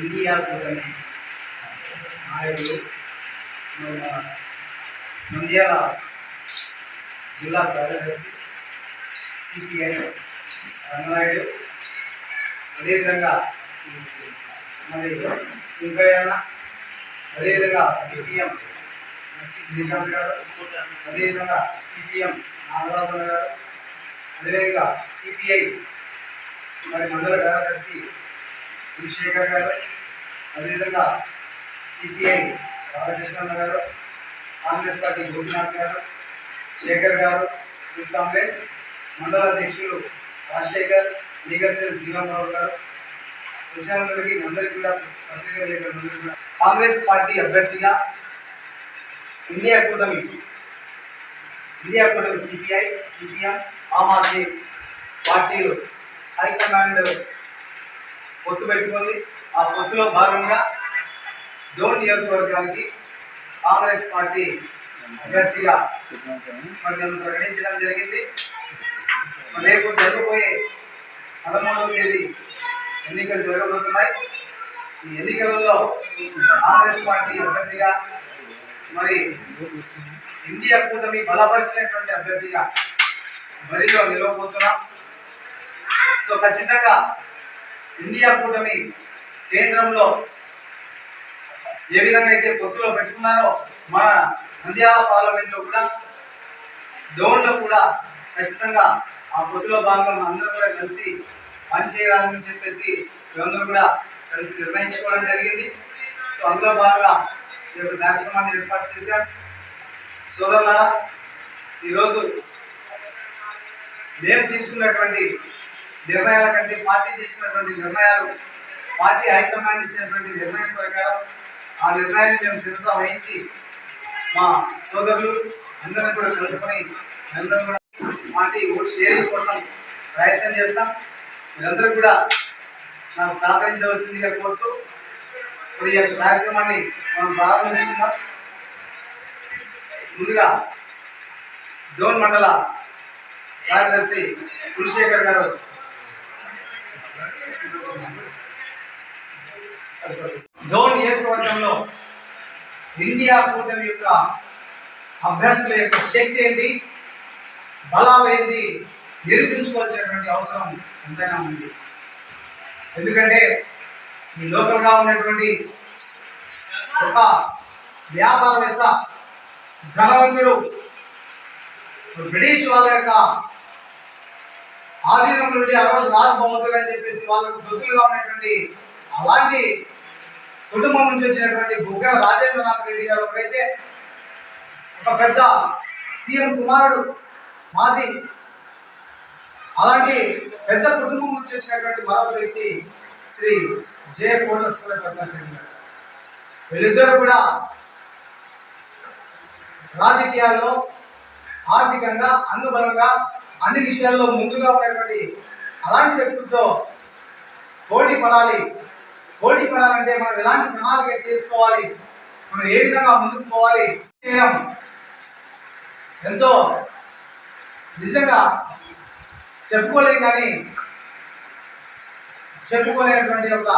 India కూటమి నాయకులు మన నంద్యాల జిల్లా కార్యదర్శి సిపిఐ రంగనాయుడు అదేవిధంగా మరి సుంకయ్యన్న అదేవిధంగా సిపిఎం శ్రీకాంత్ గారు అదేవిధంగా సిపిఎం నాగరాజు గారు అదేవిధంగా సిపిఐ మరి మండల కార్యదర్శి కులశేఖర్ గారు అదేవిధంగా సిపిఐ రాధాకృష్ణ గారు కాంగ్రెస్ పార్టీ గోపినాథ్ గారు శేఖర్ గారు యూత్ కాంగ్రెస్ మండల అధ్యక్షులు రాజశేఖర్ లీగల్ సెల్ శ్రీరామరావు గారు. వచ్చినందరికీ అందరికీ కూడా పత్రికా విలేకరులందరికీ కాంగ్రెస్ పార్టీ అభ్యర్థిగా ఇండియా కూటమి ఇండియా కూటమి సిపిఐ సిపిఎం ఆమ్ ఆద్మీ పార్టీలు హైకమాండ్ పొత్తు పెట్టుకుంది ఆ పొత్తులో భాగంగా డోన్ నియోజకవర్గానికి కాంగ్రెస్ పార్టీ అభ్యర్థిగా మరి నన్ను ప్రకటించడం జరిగింది. రేపు జరగబోయే పదమూడవ తేదీ ఎన్నికలు జరగబోతున్నాయి. ఈ ఎన్నికలలో కాంగ్రెస్ పార్టీ అభ్యర్థిగా మరి ఇండియా కూటమి బలపరిచినటువంటి అభ్యర్థిగా బరిలో నిలవబోతున్నాం. సో ఖచ్చితంగా ఇండియా కూటమి కేంద్రంలో ఏ విధంగా అయితే పొత్తులో పెట్టుకున్నారో మన నంద్యాల పార్లమెంట్లో కూడా డోన్లో కూడా ఖచ్చితంగా ఆ పొత్తులో భాగంగా అందరూ కూడా కలిసి పనిచేయాలని చెప్పేసి మేమందరం కూడా కలిసి నిర్ణయించుకోవడం జరిగింది. సో అందులో భాగంగా ఈ యొక్క కార్యక్రమాన్ని ఏర్పాటు చేశాం. సోదరులారా ఈరోజు మేము తీసుకున్నటువంటి నిర్ణయాల కంటే పార్టీ తీసుకున్నటువంటి నిర్ణయాలు పార్టీ హైకమాండ్ ఇచ్చినటువంటి నిర్ణయం ప్రకారం ఆ నిర్ణయాన్ని మేము శిరస వహించి మా సోదరులు అందరిని కూడా కలుపుకొని అందరం కూడా పార్టీ ఓట్ షేరింగ్ కోసం ప్రయత్నం చేస్తాం. మీరందరూ కూడా నాకు సహకరించవలసిందిగా కోరుతూ ఈ యొక్క కార్యక్రమాన్ని మనం ప్రారంభించుకుందాం. ముందుగా డోన్ మండల కార్యదర్శి కులశేఖర్ గారు డోన్ నియోజకవర్గంలో ఇండియా కూటమి యొక్క అభ్యర్థుల యొక్క శక్తి ఏంటి? బలాలు ఏంటి? నిరూపించుకోవాల్సినటువంటి అవసరం ఎంతైనా ఉంది. ఎందుకంటే ఈ లోకంగా ఉన్నటువంటి ఒక వ్యాపారవేత్త ధనవంతుడు బ్రిటిష్ వాళ్ళ యొక్క ఆధీనం నుండి ఆ రోజు రాజభౌతులు అని చెప్పేసి వాళ్ళకు దొద్దులుగా ఉన్నటువంటి అలాంటి కుటుంబం నుంచి వచ్చినటువంటి బుగ్గన రాజేంద్రనాథ్ రెడ్డి గారు ఒకరైతే ఒక పెద్ద సీఎం కుమారుడు మాజీ అలాంటి పెద్ద కుటుంబం నుంచి వచ్చినటువంటి మరొక వ్యక్తి శ్రీ జే. కోటేశ్వర ప్రకాష్ రెడ్డి గారు. వీళ్ళిద్దరూ కూడా రాజకీయాల్లో ఆర్థికంగా అనుబలంగా అన్ని విషయాల్లో ముందుగా ఉన్నటువంటి అలాంటి వ్యక్తులతో పోటీ పడాలి. పోటీ పడాలంటే మనం ఎలాంటి ప్రణాళిక చేసుకోవాలి? మనం ఏ విధంగా ముందుకు పోవాలి? చేయడం ఎంతో నిజంగా చెప్పుకోలేం కానీ చెప్పుకోలేనటువంటి ఒక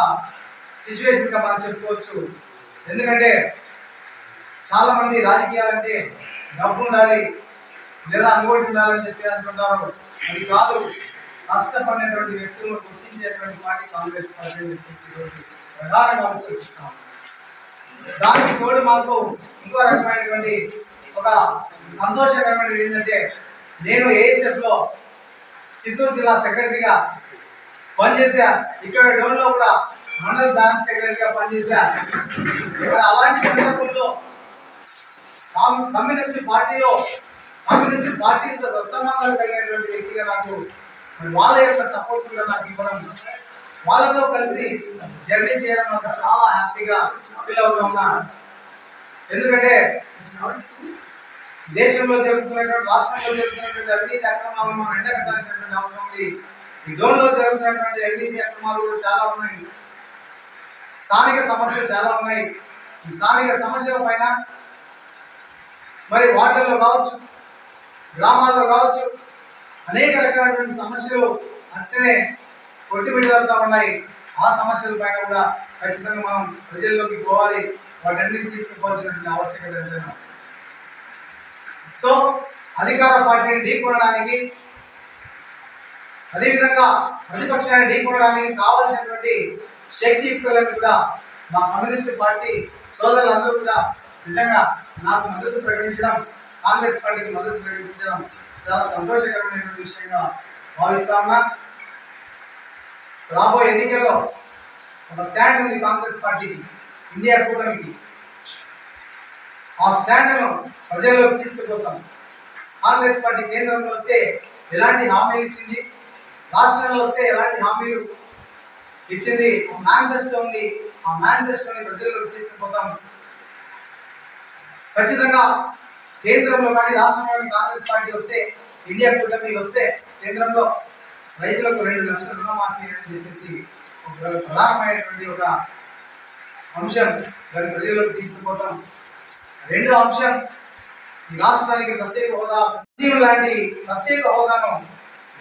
సిచ్యువేషన్గా మనం చెప్పుకోవచ్చు. ఎందుకంటే చాలామంది రాజకీయాలంటే డబ్బు ఉండాలి. లేదా అనుకోటి ఉండాలని చెప్పి అనుకుంటారు. అది కాదు. కష్టపడినటువంటి వ్యక్తులను గుర్తించేటువంటి పార్టీ కాంగ్రెస్ పార్టీ అని చెప్పేసి ప్రధాన ప్రధానంగా విశ్వసిస్తాం. దానికి తోడు మాకు ఇంకో రకమైనటువంటి ఒక సంతోషకరమైనది ఏంటంటే నేను ఏఎస్ఎఫ్లో చిత్తూరు జిల్లా సెక్రటరీగా పనిచేశా. ఇక్కడ డోన్లో కూడా మండల జాయింట్ సెక్రటరీగా పనిచేశా. ఇక్కడ అలాంటి సందర్భంలో కమ్యూనిస్ట్ పార్టీలో కమ్యూనిస్ట్ పార్టీతో సత్సంబంధాలు కలిగినటువంటి వ్యక్తిగా నాకు మరి వాళ్ళ యొక్క సపోర్ట్ కూడా నాకు ఇవ్వడం వాళ్ళతో కలిసి జర్నీ చేయడం నాకు చాలా హ్యాపీగా ఫీల్ అవుతూ ఉన్నాను ఎందుకంటే దేశంలో జరుగుతున్నటువంటి రాష్ట్రంలో జరుగుతున్నటువంటి అవినీతి అక్రమాలను మనం ఎండగట్టాల్సినటువంటి అవసరం ఉంది. ఈ డోన్లో జరుగుతున్నటువంటి అవినీతి అక్రమాలు కూడా చాలా ఉన్నాయి. స్థానిక సమస్యలు చాలా ఉన్నాయి. ఈ స్థానిక సమస్యల పైన మరి వాటిల్లో కావచ్చు గ్రామాల్లో కావచ్చు అనేక రకాలైనటువంటి సమస్యలు అంటేనే కొట్టిమిడతా ఉన్నాయి. ఆ సమస్యల పైన కూడా ఖచ్చితంగా మనం ప్రజల్లోకి పోవాలి. వాటన్నిటిని తీసుకుపోవాల్సినటువంటి ఆవశ్యకత ఎంతైనా సో అధికార పార్టీని ఢీకొనడానికి అదేవిధంగా ప్రతిపక్షాన్ని ఢీకొనడానికి కావాల్సినటువంటి శక్తియుక్తులను కూడా మా కమ్యూనిస్ట్ పార్టీ సోదరులందరూ కూడా నిజంగా నాకు మద్దతు ప్రకటించడం కాంగ్రెస్ పార్టీకి మద్దతు ప్రకటించడం చాలా సంతోషకరమైనటువంటి విషయంగా భావిస్తా ఉన్నా. రాబోయే ఎన్నికల్లో ఒక స్టాండ్ ఉంది కాంగ్రెస్ పార్టీకి ఇండియా కూటమికి. ఆ స్టాండ్ను ప్రజల్లోకి తీసుకుపోతాం. కాంగ్రెస్ పార్టీ కేంద్రంలో వస్తే ఎలాంటి హామీలు ఇచ్చింది? రాష్ట్రంలో వస్తే ఎలాంటి హామీలు ఇచ్చింది? మేనిఫెస్టో ఉంది. ఆ మేనిఫెస్టోని ప్రజల్లోకి తీసుకుపోతాం. ఖచ్చితంగా కేంద్రంలో కానీ రాష్ట్రంలో కాంగ్రెస్ పార్టీ వస్తే ఇండియా కూటమి వస్తే కేంద్రంలో రైతులకు రెండు లక్షల రుణమాఫీ అని చెప్పేసి ఒక ప్రధానమైనటువంటి ఒక అంశం దాని ప్రజల్లోకి తీసుకుపోతాం. రెండో అంశం ఈ రాష్ట్రానికి ప్రత్యేక హోదా సంజీవం లాంటి ప్రత్యేక హోదాను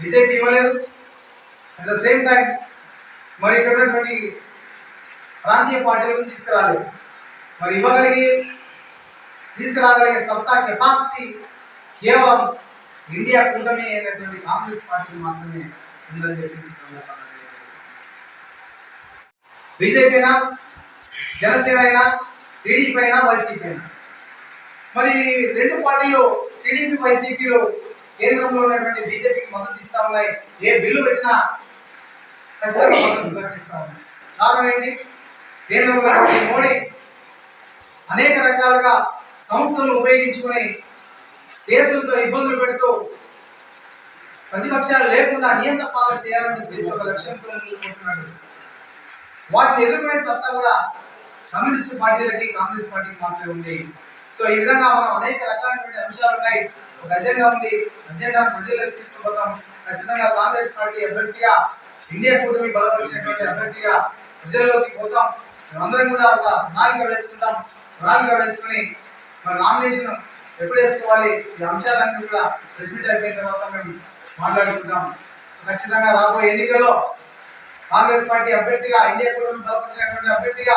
బీజేపీ ఇవ్వలేదు. అట్ ద సేమ్ టైం మరి ఇక్కడ ఉన్నటువంటి ప్రాంతీయ పార్టీలను తీసుకురాలేదు. మరి ఇవ్వగలిగి తీసుకురాగలిగే సత్తా కెపాసిటీ కేవలం ఇండియా కూటమి అయినటువంటి కాంగ్రెస్ పార్టీ మాత్రమే ఉందని చెప్పేసి బీజేపీ అయినా జనసేన అయినా టీడీపీ అయినా వైసీపీ అయినా. మరి రెండు పార్టీలు టీడీపీ వైసీపీలు కేంద్రంలో ఉన్నటువంటి బీజేపీకి మద్దతు ఇస్తా ఉన్నాయి ఏ బిల్లు పెట్టినా ఖచ్చితంగా మద్దతు ప్రకటిస్తా ఉన్నాయి కారణం ఏంటి? కేంద్రంలో మోడీ అనేక రకాలుగా సంస్థలను ఉపయోగించుకొని కేసులతో ఇబ్బందులు పెడుతూ ప్రతిపక్షాలు లేకుండా నియంత్ర పాలన చేయాలని చెప్పేసి ఒక లక్ష్యంతో ముందుకుంటున్నాడు వాటిని ఎదుర్కొనే సత్తా కూడా కమ్యూనిస్ట్ పార్టీలకి కాంగ్రెస్ పార్టీకి మాత్రమే ఉంది. సో ఈ విధంగా మనం అనేక రకాలైనటువంటి అంశాలు ఉన్నాయి. ఒక అజెండా ఉంది. అజెండా ప్రజలకు తీసుకుపోతాం. ఖచ్చితంగా కాంగ్రెస్ పార్టీ అభ్యర్థిగా ఇండియా కూటమి బలపరిచినటువంటి అభ్యర్థిగా ప్రజల్లోకి పోతాం. మేమందరం కూడా ఒక ప్రణాళిక వేసుకుంటాం. ప్రణాళిక వేసుకుని మన నామినేషన్ ఎప్పుడు వేసుకోవాలి? ఈ అంశాలన్నీ కూడా ప్రెస్ మీట్ అయిపోయిన తర్వాత మేము మాట్లాడుకుంటాం ఖచ్చితంగా రాబోయే ఎన్నికల్లో కాంగ్రెస్ పార్టీ అభ్యర్థిగా ఇండియా కూటమి బలపరిచినటువంటి అభ్యర్థిగా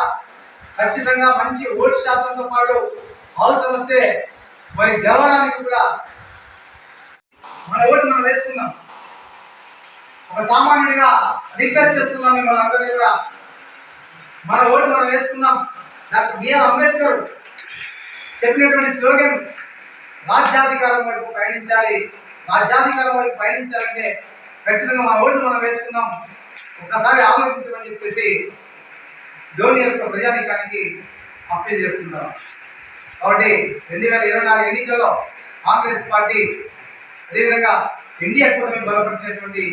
ఖచ్చితంగా మంచి ఓటు శాతంతో పాటు అవసరం వస్తే మరి గెలవడానికి కూడా మన ఓటు మనం వేసుకుందాం. ఒక సామాన్యుడిగా రిక్వెస్ట్ చేస్తున్నాం మిమ్మల్ని అందరినీ కూడా. మన ఓటు మనం వేసుకుందాం. డాక్టర్ బిఆర్ అంబేద్కర్ చెప్పినటువంటి స్లోగన్ రాజ్యాధికారం వైపు పయనించాలి. రాజ్యాధికారం వైపు పయనించాలంటే ఖచ్చితంగా మన ఓటు మనం వేసుకుందాం. ఒకసారి ఆలోచించమని చెప్పేసి ధోని యొక్క ప్రజానికానికి అప్పీల్ చేస్తున్నాం. కాబట్టి రెండు వేల ఇరవై నాలుగు ఎన్నికల్లో కాంగ్రెస్ పార్టీ అదేవిధంగా ఇండియా కూటమి బలపరిచినటువంటి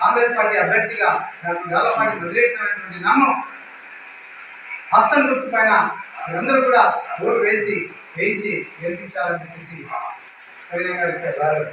కాంగ్రెస్ పార్టీ అభ్యర్థిగా డాక్టర్ గాలపాటి వదిలేసినటువంటి నన్ను హస్తం గుర్తు పైన మీరందరూ కూడా ఓటు వేసి వేయించి గెలిపించాలని చెప్పేసి సవినయంగా గారు చేస్తున్నాను.